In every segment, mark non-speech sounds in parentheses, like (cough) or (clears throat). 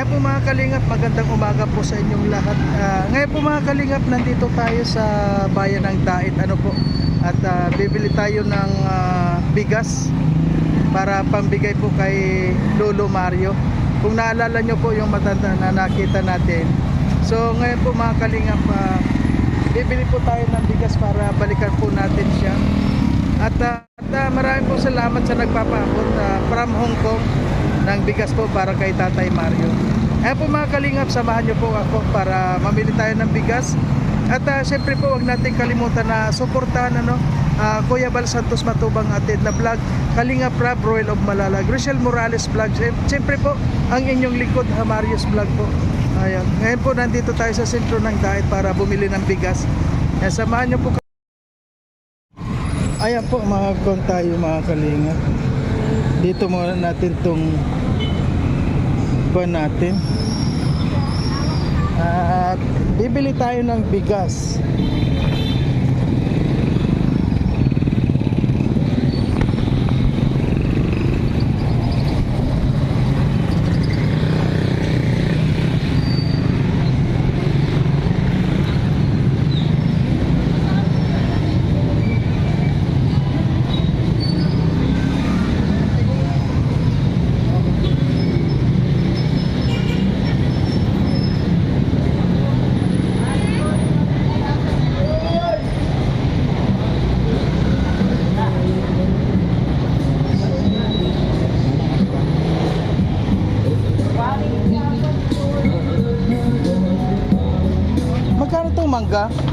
Ayan po mga kalingap, magandang umaga po sa inyong lahat. Ah, ngayon po mga kalingap, nandito tayo sa bayan ng Dait. Ano po? At ah, bibili tayo ng ah, bigas para pambigay po kay Lolo Mario. Kung naalala nyo po yung matanda na nakita natin. So ngayon po mga kalingap, ah, bibili po tayo ng bigas para balikan po natin siya. At, ah, at ah, maraming po salamat sa nagpapaabot ah, from Hong Kong ng bigas po para kay Tatay Mario. Ayan po mga kalingap, samahan nyo po ako para mamili tayo ng bigas. At uh, siyempre po, wag natin kalimutan na suportahan ano, ah, Kuya Bal Santos Matubang atin na vlog, Kalingap Rab, Royal of Malalag, Rochelle Morales vlog. Siyempre po, ang inyong likod, Hamarios vlog po. Ayan. Ngayon po, nandito tayo sa sentro ng Daet para bumili ng bigas. Ayan, samahan nyo po Ayan po mga tayo mga kalinga. Dito muna natin tong kuha natin. At bibili tayo ng bigas. Ольга.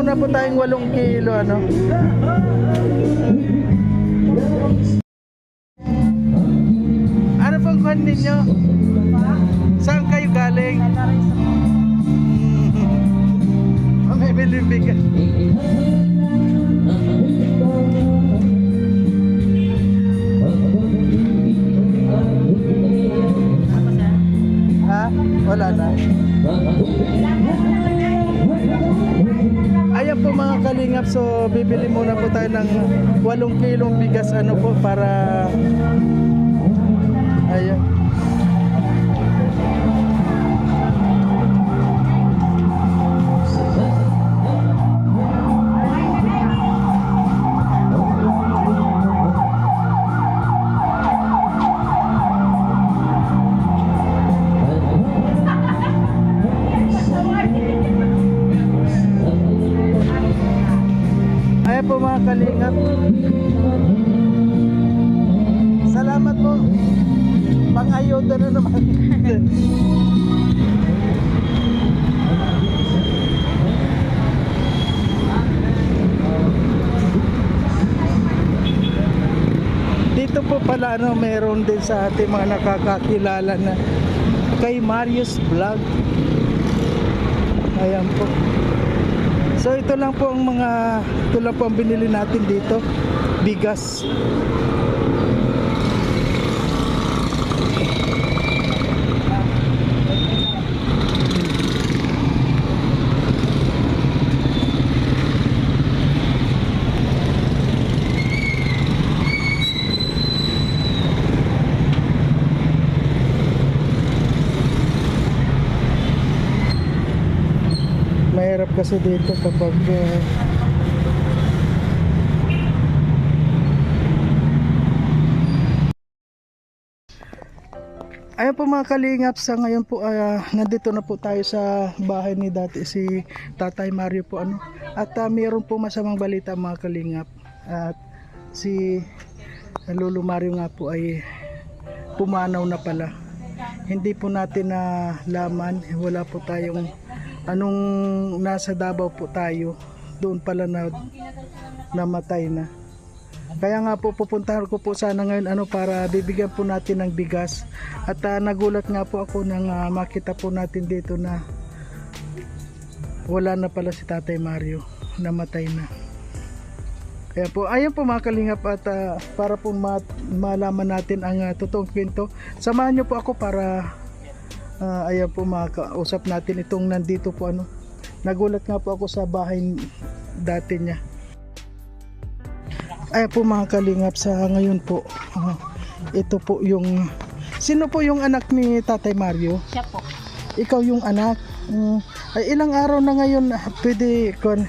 Mo na po tayong walong kilo, ano? Ano pong kwan ninyo? Saan kayo galing? (laughs) Mamimili bigas. Ha? Wala na. Ayan po mga kalingap, so bibili muna po tayo ng 8 kilong bigas ano po para Ayan. Meron din sa ating mga nakakakilala na kay Marius Vlog. Ayan po. So ito lang po ang mga ito lang po ang binili natin dito. Bigas. Kasi dito kapag uh, Ayun po mga kalingap sa ngayon po ah, nandito na po tayo sa bahay ni dati si Tatay Mario po ano. At uh, mayroon po masamang balita mga kalingap. At si Lolo Mario nga po ay pumanaw na pala. Hindi po natin na laman wala po tayong anong nasa Davao po tayo doon pala na namatay na. Kaya nga po pupuntahan ko po sana ngayon ano para bibigyan po natin ng bigas. At ah, nagulat nga po ako nang ah, makita po natin dito na wala na pala si Tatay Mario. Namatay na. Kaya po, ayun po mga kalingap at ah, para po ma- malaman natin ang ah, totoong kwento. Samahan niyo po ako para ah, ayan po makausap natin itong nandito po ano. Nagulat nga po ako sa bahay dati niya. Ayan po mga kalingap sa ngayon po. ah, ito po yung Sino po yung anak ni Tatay Mario? Siya po. Ikaw yung anak. Mm, ay ilang araw na ngayon ah, pwede kon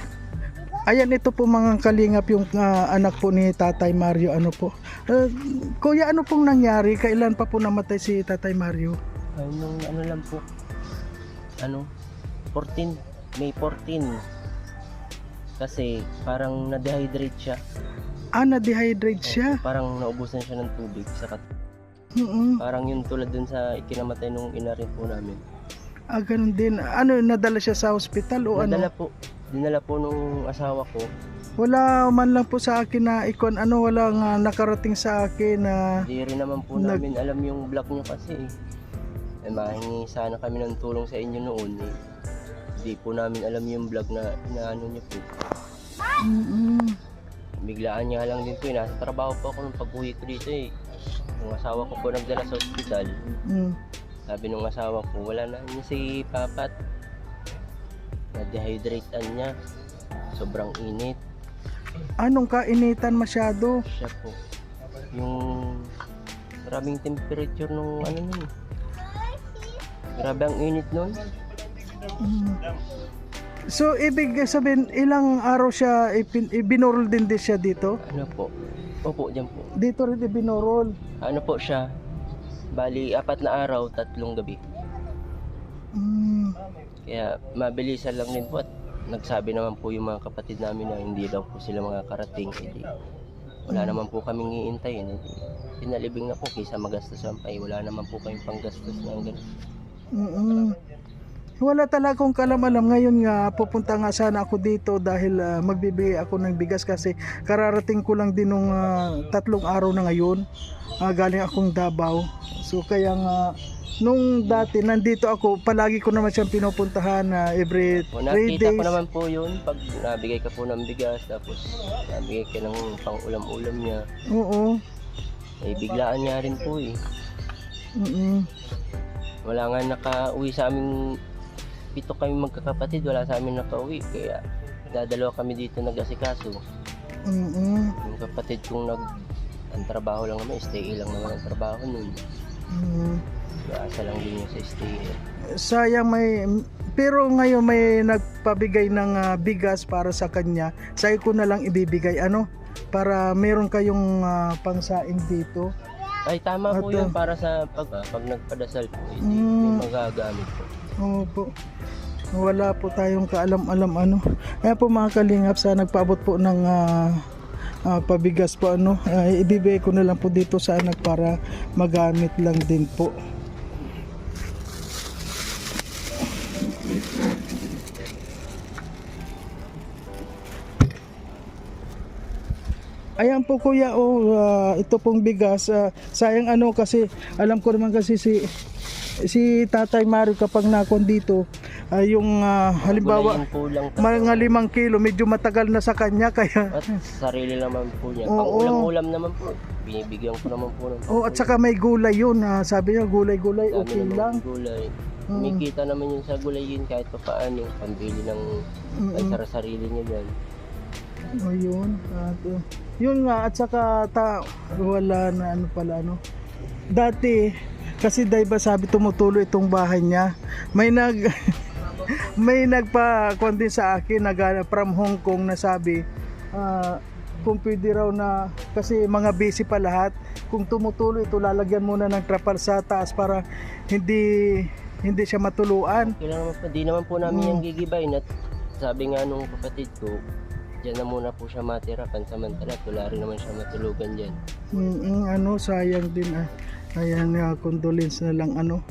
Ayan ito po mga kalingap yung ah, anak po ni Tatay Mario ano po. Ah, kuya ano pong nangyari? Kailan pa po namatay si Tatay Mario? Ay, nung ano lang po, ano, 14, May 14. Kasi parang na-dehydrate siya. Ah, na-dehydrate siya. Parang naubusan siya ng tubig. Saka Mm parang yung tulad dun sa ikinamatay nung ina rin po namin. Ah, ganun din. Ano, nadala siya sa hospital o Dinala ano? po, dinala po nung asawa ko. Wala man lang po sa akin na ikon ano, wala nga nakarating sa akin na Hindi rin naman po Nag- namin alam yung block nyo kasi eh. Eh mahingi sana kami ng tulong sa inyo noon eh. Hindi po namin alam yung vlog na inaano niyo po. mm biglaan niya lang din po eh. Nasa trabaho po ako nung pag-uwi ko dito eh. Yung asawa ko po nagdala sa ospital. mm. Sabi nung asawa ko, wala na niya si Papat. Na-dehydratean niya. Sobrang init. Anong kainitan masyado? Siya po. Yung maraming temperature nung ano nun. Eh. Grabe ang init nun. Mm. So, ibig sabihin, ilang araw siya ipin, ibinurol din din siya dito? Ano po? Opo, dyan po. Dito rin ibinurol. Ano po siya? Bali, apat na araw, tatlong gabi. Mm. Kaya mabilisan lang din po at nagsabi naman po yung mga kapatid namin na hindi daw po sila mga karating. Hindi. Wala naman po kaming iintayin. Hindi. Pinalibing na po kaysa magastos ang pay. Wala naman po kayong panggastos ng ganun. Mm-mm. Wala talaga akong kalam-alam. Ngayon nga, pupunta nga sana ako dito dahil ah, magbibigay ako ng bigas kasi kararating ko lang din nung ah, tatlong araw na ngayon. Ah, galing akong Davao. So kaya nga, nung dati nandito ako, palagi ko naman siyang pinupuntahan na every O, 3 nakita days. ko naman po yun pag nabigay ka po ng bigas tapos nabigay ka ng pang ulam-ulam niya. Oo. Eh, biglaan niya rin po eh. Mm-mm. Wala nga naka-uwi sa aming pito kami magkakapatid. Wala sa amin naka-uwi. Kaya dadalawa kami dito nag-asikaso. Mm-mm. Yung kapatid kong nag ang trabaho lang naman, stay lang naman ang trabaho nun. Mm. Asa lang din yung sa stay. sayang may pero ngayon may nagpabigay ng ah, bigas para sa kanya sa ko na lang ibibigay ano para meron kayong ah, pangsaing dito Ay, tama po At, yun ah, para sa pag, ah, pag nagpadasal po. Hindi, Mm. may magagamit po. opo wala po tayong kaalam-alam ano kaya po mga kalingap sa nagpaabot po ng ah, ah, pabigas po ano ah, ibibigay ko na lang po dito sa anak para magamit lang din po Ayan po kuya, oh, ah, ito pong bigas. ah, sayang ano kasi, alam ko naman kasi si si Tatay Mario kapag nakon dito, ah, yung ah, halimbawa, mga limang kilo, medyo matagal na sa kanya (laughs) kaya At sarili naman po niya. Oo. Pang ulam-ulam naman po. Binibigyan ko naman po ng Oh, at saka may gulay yun. ah, sabi niya gulay-gulay okay lang. Gulay. Mm. Kumikita naman yun sa gulay yun kahit pa paano. Pambili ng ay Mm-mm. sarili niya dyan. Oh, yun. At, uh, yun nga at saka ta, wala na ano pala ano. Dati kasi dahil ba sabi tumutuloy itong bahay niya. May nag (laughs) may nagpa din sa akin nag from Hong Kong na sabi ah, kung pwede raw na kasi mga busy pa lahat kung tumutuloy ito lalagyan muna ng trapal sa taas para hindi hindi siya matuluan Kailan naman naman po namin Mm. yung gigibayin at sabi nga nung kapatid ko, dyan na muna po siya matira pansamantala. Wala rin naman siya matulugan dyan. Mm, ano sayang din ah. Ayan uh, condolence na lang ano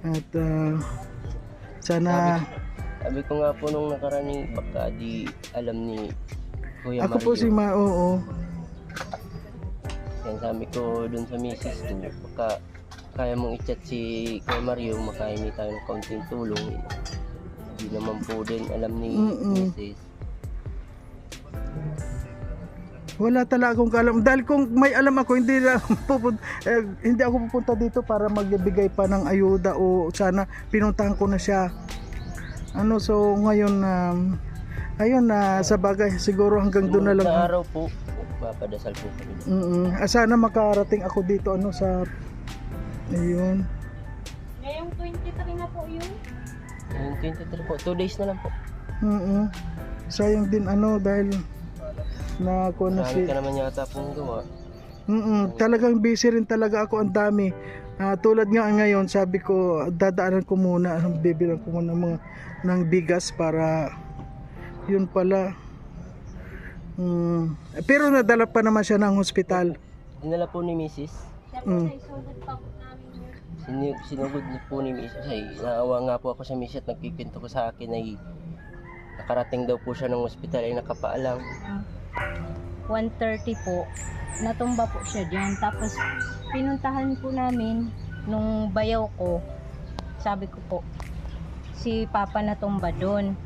at ah, sana Sabi ko nga po nung nakarani, baka di alam ni Kuya Ako po Mario. si Ma, oo. Yan sabi ko dun sa misis ko, baka kaya mong i-chat si Kuya Mario, makahingi tayo ng kaunting tulong. Hindi naman po din alam ni Mm-mm. misis. Wala talaga akong kalam. Dahil kung may alam ako, hindi lang (laughs) pupun- eh, hindi ako pupunta dito para magbigay pa ng ayuda o sana pinuntahan ko na siya. Ano, so ngayon, um, ayun na sa bagay, siguro hanggang doon na lang. Araw po, papadasal po kami. Mm, ah, sana makarating ako dito ano sa ayun. Ngayong 23 na po yun. Yung 23 po, 2 days na lang po. Mm. Sayang din ano dahil na ako na Marami si ka naman yata pong gawa. Mm, talagang busy rin talaga ako ang dami. Ah, tulad nga ngayon, sabi ko dadaanan ko muna, (laughs) bibilang ko muna mga ng bigas para yun pala. Mm, pero nadala pa naman siya ng hospital. Dinala po ni po Mm. sinugod niyo po ni misis. Ay, naawa nga po ako sa misis at nagkikwento ko sa akin ay nakarating daw po siya ng ospital ay nakapaalam. 1.30 po, natumba po siya dyan. Tapos, pinuntahan po namin nung bayaw ko, sabi ko po, si Papa natumba doon.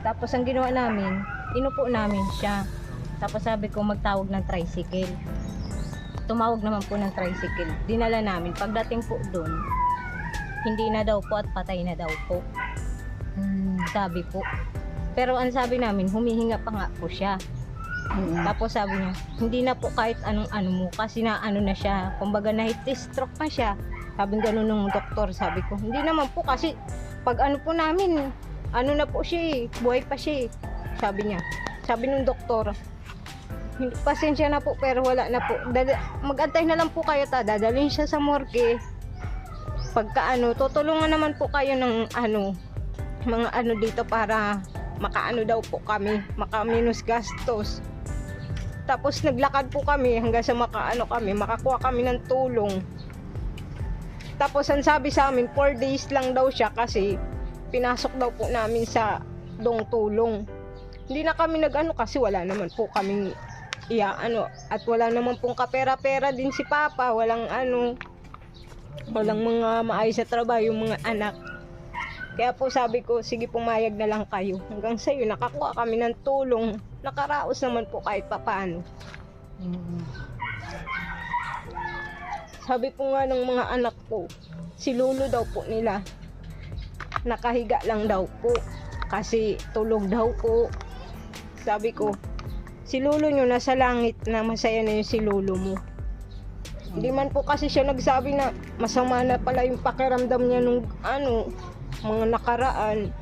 Tapos, ang ginawa namin, inupo namin siya. Tapos, sabi ko, magtawag ng tricycle. Tumawag naman po ng tricycle. Dinala namin. Pagdating po doon, hindi na daw po at patay na daw po. Sabi po. Pero ang sabi namin, humihinga pa nga po siya. Mm, Tapos sabi niya, hindi na po kahit anong ano mo kasi na ano na siya. Kumbaga na heat stroke pa siya. Sabi ganun ng doktor, sabi ko. Hindi naman po kasi pag ano po namin, ano na po siya eh, buhay pa siya eh. Sabi niya. Sabi nung doktor, "Hindi, pasensya na po pero wala na po. Dada, magantay na lang po kayo ta, dadalhin siya sa morgue. Pagka ano, tutulungan naman po kayo ng ano, mga ano dito para makaano daw po kami, maka-minus gastos. Tapos naglakad po kami hanggang sa makaano kami, makakuha kami ng tulong. Tapos ang sabi sa amin, 4 days lang daw siya kasi pinasok daw po namin sa dong tulong. Hindi na kami nag-ano kasi wala naman po kaming iya ano at wala naman pong kapera-pera din si Papa, walang ano walang mga maayos sa trabaho yung mga anak. Kaya po sabi ko, sige pumayag na lang kayo. Hanggang sa yun, nakakuha kami ng tulong. Nakaraos naman po kahit papaano. Sabi po nga ng mga anak ko, si Lolo daw po nila. Nakahiga lang daw po. Kasi tulog daw po. Sabi ko, si Lolo nyo nasa langit na masaya na yung si Lolo mo. Hindi man po kasi siya nagsabi na masama na pala yung pakiramdam niya nung ano, mga nakaraan.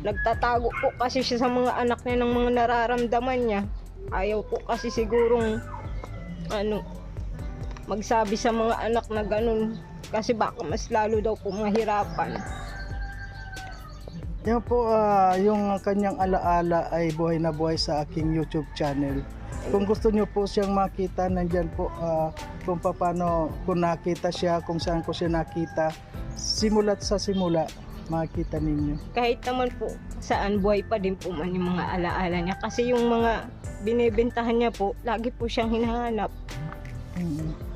Nagtatago po kasi siya sa mga anak niya ng mga nararamdaman niya. Ayaw po kasi sigurong ano, magsabi sa mga anak na ganun kasi baka mas lalo daw po mahirapan. Yan po, ah, yung kanyang alaala ay buhay na buhay sa aking YouTube channel. Kung gusto nyo po siyang makita, nandyan po ah, kung paano, kung nakita siya, kung saan ko siya nakita. Simulat sa simula, makita ninyo. Kahit naman po saan buhay pa din po man yung mga alaala niya kasi yung mga binibentahan niya po, lagi po siyang hinahanap. Mm.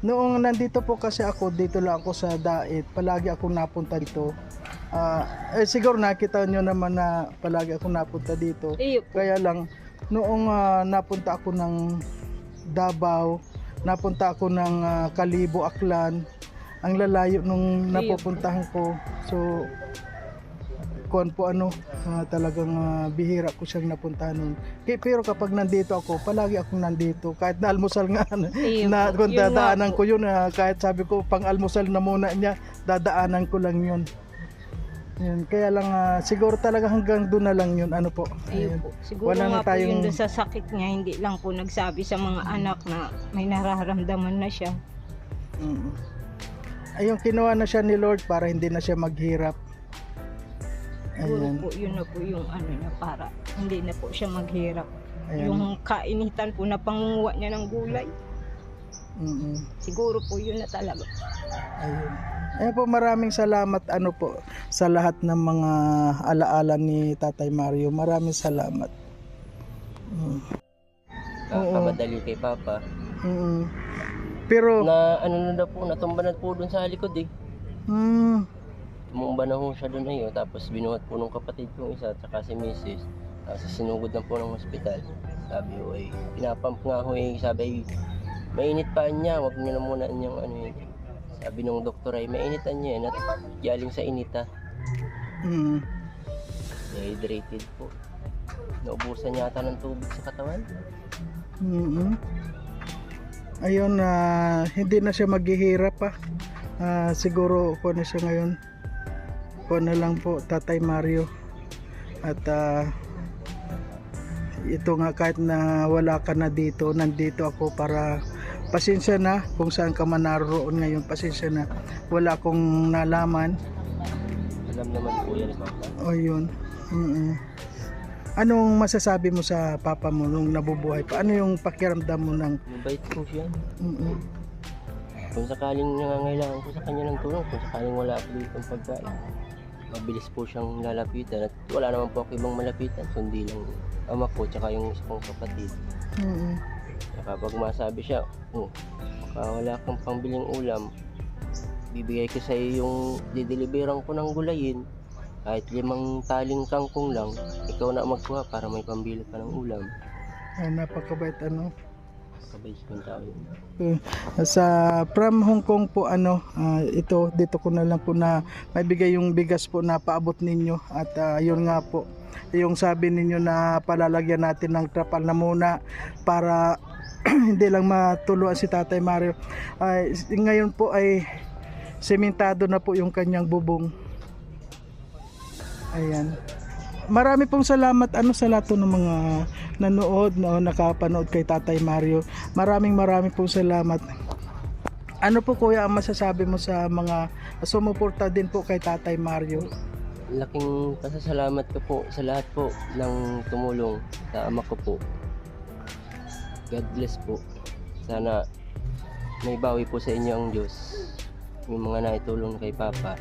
Noong nandito po kasi ako, dito lang ako sa Dait, palagi akong napunta dito. Ah, eh, siguro nakita nyo naman na palagi akong napunta dito. Iyo po. Kaya lang, noong ah, napunta ako ng Davao, napunta ako ng ah, Kalibo, Aklan, ang lalayo nung napupuntahan ko. So, kuan po ano, ah, talagang ah, bihira ko siyang napuntahan nun. Kaya, pero kapag nandito ako, palagi akong nandito. Kahit na almusal nga, na po. kung Yun dadaanan po. ko yun, ah, kahit sabi ko pang almusal na muna niya, dadaanan ko lang yun. Yun, kaya lang ah, siguro talaga hanggang doon na lang yun. Ano po? Ayun Ayun. po. Siguro Wala nga po tayong- yun doon sa sakit niya, hindi lang po nagsabi sa mga anak na may nararamdaman na siya. Mm. Ayun, kinuha na siya ni Lord para hindi na siya maghirap. Ayan. po yun na po yung ano niya para hindi na po siya maghirap. Ayan. Yung kainitan po na pangunguha niya ng gulay, Mm-mm. siguro po yun na talaga. Ayun. Ayan po, maraming salamat ano po sa lahat ng mga alaala ni Tatay Mario. Maraming salamat. Mm. Kakamadali kay Papa. Mm. Pero, Na ano na daw po, natumba na po dun sa likod eh. mm, Tumumba na ho siya dun na yun. Tapos binuhat po nung kapatid kong isa, tsaka si Mrs. Tapos sinugod na po ng ospital. Sabi ko eh, pinapump nga ho eh. Sabi ay, mainit pa niya, wag niyo na muna niyang ano yun. Sabi nung doktor ay, mainitan niya eh. At galing sa inita. mm, Dehydrated po. Naubusan yata ng tubig sa katawan. mm, ayun na hindi na siya maghihirap pa. Ah, siguro ko na siya ngayon. Ko na lang po Tatay Mario. At ah, ito nga kahit na wala ka na dito, nandito ako para pasensya na kung saan ka man naroon ngayon. Pasensya na. Wala akong nalaman. Alam naman po yan. O yun. Mm-mm. Anong masasabi mo sa papa mo nung nabubuhay pa? Ano yung pakiramdam mo ng Mabait po siya. mm Kung sakaling nangangailangan ko sa kanya ng tulong, kung sakaling wala ako dito ng pagkain, mabilis po siyang lalapitan at wala naman po ako ibang malapitan, kundi lang ama ko tsaka yung isa kong kapatid. mm Saka pag masabi siya, oh, baka wala kang pangbiling ulam, bibigay ko sa iyo yung dideliveran ko ng gulayin, kahit limang taling kangkong lang, ikaw na magkuha para may pambili ka ng ulam. Ay, napakabait ano. Kabay yung tao yun. Uh, sa from Hong Kong po ano, ah, ito dito ko na lang po na maibigay yung bigas po na paabot ninyo at ah, yun nga po yung sabi ninyo na palalagyan natin ng trapal na muna para (clears throat) hindi lang matuluan si Tatay Mario. Ay, ngayon po ay sementado na po yung kanyang bubong. Ayan. Marami pong salamat ano sa lahat ng mga nanood no nakapanood kay Tatay Mario. Maraming maraming pong salamat. Ano po kuya ang masasabi mo sa mga sumuporta din po kay Tatay Mario? Laking pasasalamat ko po sa lahat po ng tumulong sa ama ko po. God bless po. Sana may bawi po sa inyo ang Diyos. Yung mga naitulong kay Papa.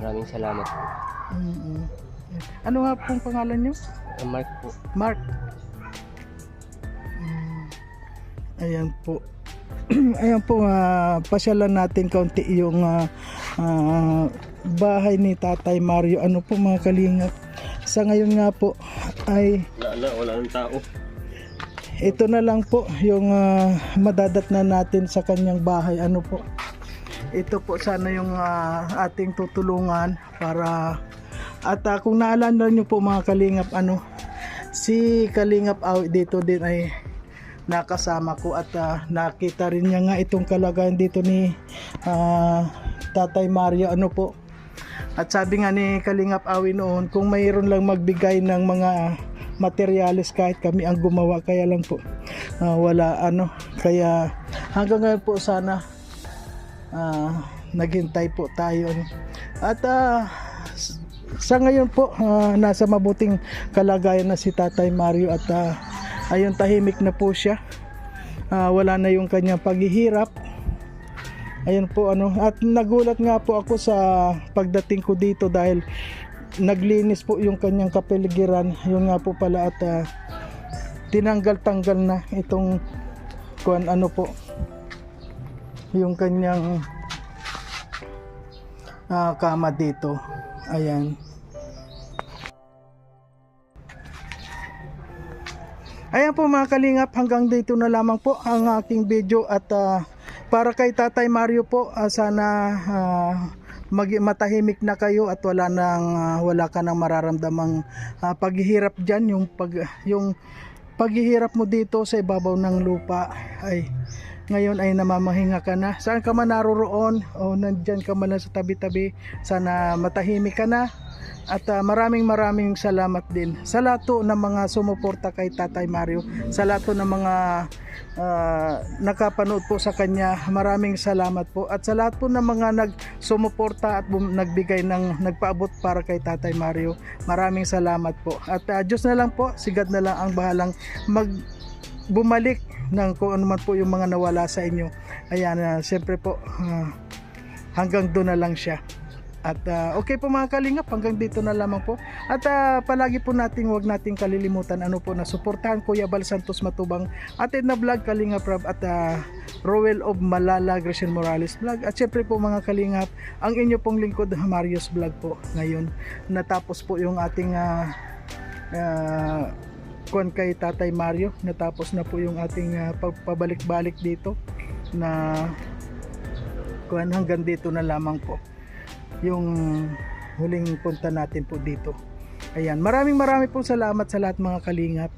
Maraming salamat po. Mm Ano nga pong pangalan niyo? Mark po. Mark. Mm, Ayan po. (clears throat) Ayan po, ah, pasyalan natin kaunti yung ah, ah, bahay ni Tatay Mario. Ano po mga kalingap? Sa ngayon nga po ay Wala na, wala ng tao. ito na lang po yung ah, madadat na natin sa kanyang bahay. Ano po? Ito po sana yung ah, ating tutulungan para at ah, kung naalala nyo po mga kalingap ano si kalingap Awi dito din ay nakasama ko at ah, nakita rin niya nga itong kalagayan dito ni ah, Tatay Mario ano po. At sabi nga ni Kalingap Awi noon kung mayroon lang magbigay ng mga materyales kahit kami ang gumawa kaya lang po ah, wala ano. Kaya hanggang ngayon po sana ah, naghintay po tayo at s- sa ngayon po ah, nasa mabuting kalagayan na si Tatay Mario at ah, ayun tahimik na po siya. Ah, wala na yung kanyang paghihirap. Ayun po ano? At nagulat nga po ako sa pagdating ko dito dahil naglinis po yung kanyang kapeligiran yun nga po pala at ah, tinanggal-tanggal na itong kuan ano po yung kanyang ah, kama dito. Ayan. Ayan po mga kalingap, hanggang dito na lamang po ang aking video at ah, para kay Tatay Mario po, ah, sana ah, mag- matahimik na kayo at wala nang ah, wala ka nang mararamdamang ah, paghihirap diyan yung pag yung paghihirap mo dito sa ibabaw ng lupa ay ngayon ay namamahinga ka na. Saan ka man naroroon o nandyan ka man sa tabi-tabi, sana matahimik ka na. At ah, maraming maraming salamat din sa lahat po ng mga sumuporta kay Tatay Mario, sa lahat po ng mga ah, nakapanood po sa kanya. Maraming salamat po. At sa lahat po ng mga nagsumuporta at nagbigay ng nagpaabot para kay Tatay Mario. Maraming salamat po. At ah, Diyos na lang po, sigad na lang ang bahalang mag bumalik ng kung ano man po yung mga nawala sa inyo. Ayan, uh, siyempre po, ah, hanggang doon na lang siya. At ah, okay po mga kalingap, hanggang dito na lamang po. At ah, palagi po nating wag nating kalilimutan ano po na suportahan Kuya Bal Santos Matubang atin na vlog Kalingap Rab at ah, Roel of Malala Grecian Morales vlog. At syempre po mga kalingap, ang inyo pong lingkod Marius vlog po ngayon. Natapos po yung ating ah, ah, kuwan kay Tatay Mario. Natapos na po yung ating ah, pag- pabalik-balik dito na kuwan hanggang dito na lamang po yung huling punta natin po dito. Ayan, maraming maraming po salamat sa lahat mga kalingap.